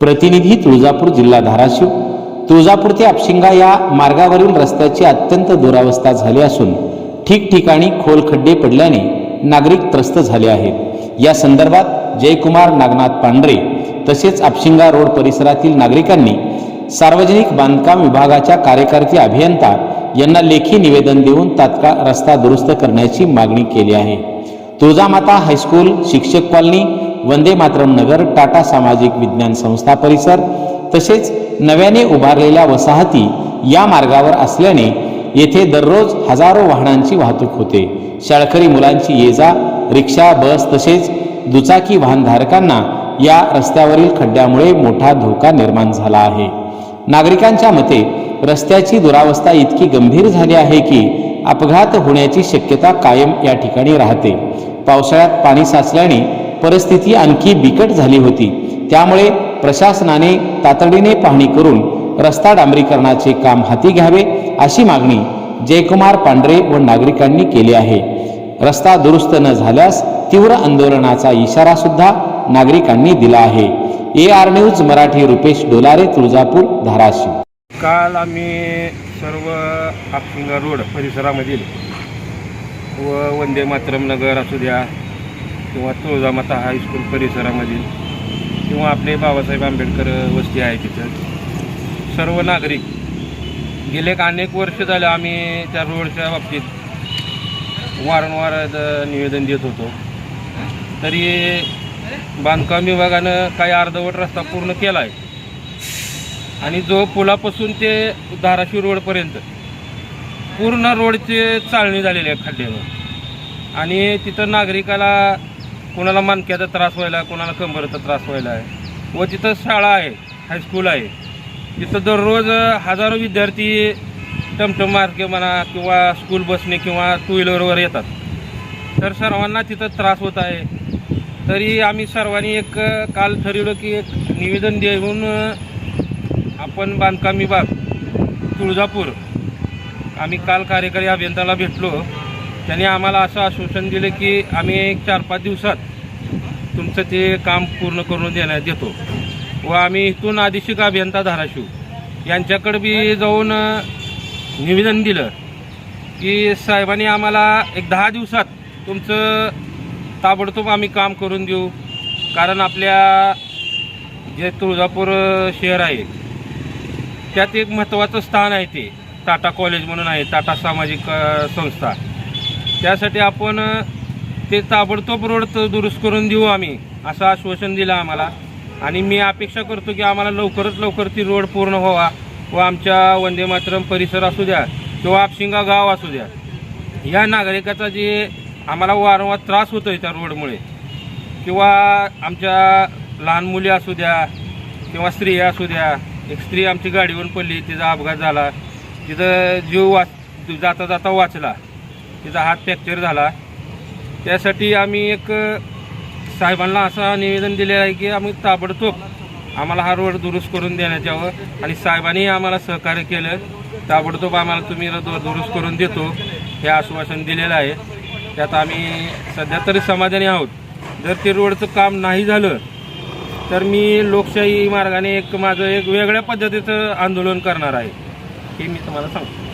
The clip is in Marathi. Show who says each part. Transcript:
Speaker 1: प्रतिनिधी तुळजापूर जिल्हा धाराशिव. तुळजापूर ते आपशिंगा या मार्गावरील रस्त्याची अत्यंत दुरावस्था झाली असून ठिकठिकाणी खोल खड्डे पडल्याने नागरिक त्रस्त झाले आहेत. या संदर्भात जयकुमार नागनाथ पांढरे तसेच आपशिंगा रोड परिसरातील नागरिकांनी सार्वजनिक बांधकाम विभागाच्या कार्यकारी अभियंता यांना लेखी निवेदन देऊन तात्काळ रस्ता दुरुस्त करण्याची मागणी केली आहे. तुळजामाता हायस्कूल शिक्षक कॉलनी वंदे मातरम नगर टाटा सामाजिक विज्ञान संस्था परिसर तसेच नव्याने उभारलेल्या वसाहती या मार्गावर असल्याने येथे दररोज हजारो वाहनांची वाहतूक होते. शाळकरी मुलांची ये जा रिक्षा बस तसेच दुचाकी वाहनधारकांना या रस्त्यावरील खड्ड्यामुळे मोठा धोका निर्माण झाला आहे. नागरिकांच्या मते रस्त्याची दुरावस्था इतकी गंभीर झाली आहे की अपघात होण्याची शक्यता कायम या ठिकाणी राहते. पावसाळ्यात पाणी साचल्याने परिस्थिती आणखी बिकट झाली होती. त्यामुळे प्रशासनाने तातडीने पाहणी करून रस्ता डांबरीकरणाचे काम हाती घ्यावे अशी मागणी जयकुमार पांढरे व नागरिकांनी केली आहे. रस्ता दुरुस्त न झाल्यास तीव्र आंदोलनाचा इशारा सुद्धा नागरिकांनी दिला आहे. A R news Marathi Rupesh Dolare Tuljapur Dharashiv.
Speaker 2: काल आम्ही सर्व हापसिंगा रोड परिसरामधील व वंदे मातरम नगर असू द्या किंवा तुळजामाता हायस्कूल परिसरामधील किंवा आपले बाबासाहेब आंबेडकर वस्ती आहे तिथं. सर्व नागरिक गेले अनेक वर्ष झाले आम्ही त्या रोडच्या बाबतीत वारंवार निवेदन देत होतो. तरी बांधकाम विभागानं काही अर्धवट रस्ता पूर्ण केला आहे आणि जो पुलापासून ते धाराशिव रोडपर्यंत पूर्ण रोडचे चालणी झालेली आहे खड्ड्यावर आणि तिथं नागरिकाला कोणाला मानक्याचा त्रास व्हायला कोणाला कंबरचा त्रास व्हायला आहे. व तिथं शाळा आहे हायस्कूल आहे. तिथं दररोज हजारो विद्यार्थी टमटम मार्गे म्हणा किंवा स्कूल बसने किंवा टू व्हीलरवर येतात. तर सर्वांना तिथं त्रास होत आहे. तरी आम्ही सर्वांनी एक काल ठरवलं की एक निवेदन देऊन आपण बांधकाम विभाग तुळजापूर आम्ही काल कार्यकारी अभियंत्याला भेटलो. त्यांनी आम्हाला असं आश्वासन दिलं की आम्ही एक चार पाच दिवसात तुमचं ते काम पूर्ण करून देण्यात येतो व आम्ही इथून आदेशिक अभियंता धाराशिव यांच्याकडे बी जाऊन निवेदन दिलं की साहेबांनी आम्हाला एक दहा दिवसात तुमचं ताबडतोब आम्ही काम करून देऊ. कारण आपल्या जे तुळजापूर शहर आहे त्यात एक महत्त्वाचं स्थान आहे ते. टाटा कॉलेज म्हणून आहे टाटा सामाजिक संस्था. त्यासाठी आपण ते ताबडतोब रोड दुरुस्त करून देऊ आम्ही असं आश्वासन दिलं आम्हाला. आणि मी अपेक्षा करतो की आम्हाला लवकरच लवकर ती रोड पूर्ण व्हावा व आमच्या वंदे मातरम परिसर असू द्या किंवा आपशिंगा गाव असू द्या. या नागरिकाचा जे आम्हाला वारंवार त्रास होतोय त्या रोडमुळे किंवा आमच्या लहान मुली असू द्या किंवा स्त्रिया असू द्या एक स्त्री आमची गाडीवरून पडली तिचा अपघात झाला तिथं जीव वाच जाता जाता वाचला. तिचा हात फ्रॅक्चर झाला. त्यासाठी आम्ही एक साहेबांना असं निवेदन दिलेलं आहे की आम्ही ताबडतोब आम्हाला हा रोड दुरुस्त करून देण्याच्यावर आणि साहेबांनी आम्हाला सहकार्य केलं. ताबडतोब आम्हाला तुम्ही दुरुस्त करून देतो हे आश्वासन दिलेलं आहे. त्यात आम्ही सध्या तरी समाधानी आहोत. जर ते रोडचं काम नाही झालं तर मी लोकशाही मार्गाने एक माझं एक वेगळ्या पद्धतीचं आंदोलन करणार आहे. हे मी तुम्हाला सांगतो.